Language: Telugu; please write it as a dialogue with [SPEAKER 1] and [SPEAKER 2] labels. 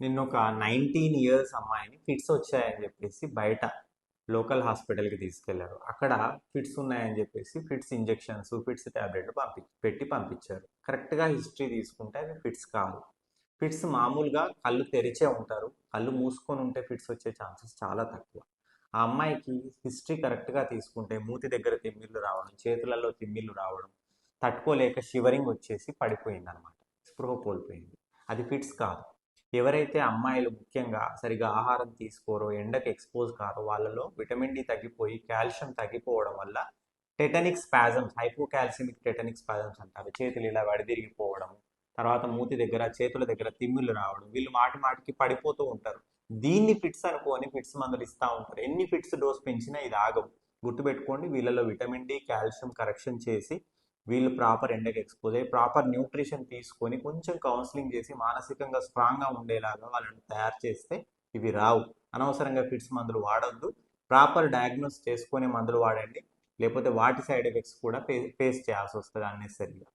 [SPEAKER 1] నిన్న ఒక నైన్టీన్ ఇయర్స్ అమ్మాయిని ఫిట్స్ వచ్చాయని చెప్పేసి బయట లోకల్ హాస్పిటల్కి తీసుకెళ్ళారు. అక్కడ ఫిట్స్ ఉన్నాయని చెప్పేసి ఫిట్స్ ఇంజెక్షన్స్ ఫిట్స్ ట్యాబ్లెట్లు పంపి పెట్టి పంపించారు. కరెక్ట్గా హిస్టరీ తీసుకుంటే అవి ఫిట్స్ కాదు ఫిట్స్ మామూలుగా కళ్ళు తెరిచే ఉంటారు. కళ్ళు మూసుకొని ఉంటే ఫిట్స్ వచ్చే ఛాన్సెస్ చాలా తక్కువ. ఆ అమ్మాయికి హిస్టరీ కరెక్ట్గా తీసుకుంటే మూతి దగ్గర తిమ్మిళ్ళు రావడం చేతులలో తిమ్మిళ్ళు రావడం తట్టుకోలేక షివరింగ్ వచ్చేసి పడిపోయింది అనమాట స్పృహ కోల్పోయింది. అది ఫిట్స్ కాదు. ఎవరైతే అమ్మాయిలు ముఖ్యంగా సరిగా ఆహారం తీసుకోరో ఎండకు ఎక్స్పోజ్ కారో వాళ్ళలో విటమిన్ డి తగ్గిపోయి కాల్షియం తగ్గిపోవడం వల్ల టెటనిక్ స్పాజమ్స్ హైపోకాల్సిమిక్ టెటనిక్ స్పాజమ్స్ అంటారు. చేతులు ఇలా వడిదిరిగిపోవడం తర్వాత మూతి దగ్గర చేతుల దగ్గర తిమ్మిళ్ళు రావడం వీళ్ళు మాటి మాటికి పడిపోతూ ఉంటారు. దీన్ని ఫిట్స్ అనుకోని ఫిట్స్ మందులు ఇస్తూ ఉంటారు. ఎన్ని ఫిట్స్ డోస్ పెంచినా ఇది ఆగవు. గుర్తుపెట్టుకోండి వీళ్ళలో విటమిన్ డి కాల్షియం కరెక్షన్ చేసి వీళ్ళు ప్రాపర్ ఎండకి ఎక్స్పోజ్ అయ్యి ప్రాపర్ న్యూట్రిషన్ తీసుకొని కొంచెం కౌన్సిలింగ్ చేసి మానసికంగా స్ట్రాంగ్గా ఉండేలాగా వాళ్ళని తయారు చేస్తే ఇవి రావు. అనవసరంగా ఫిట్స్ మందులు వాడొద్దు. ప్రాపర్ డయాగ్నోస్ చేసుకొని మందులు వాడండి. లేకపోతే వాటి సైడ్ ఎఫెక్ట్స్ కూడా ఫే ఫేస్ చేయాల్సి వస్తుంది అన్నెసరిగా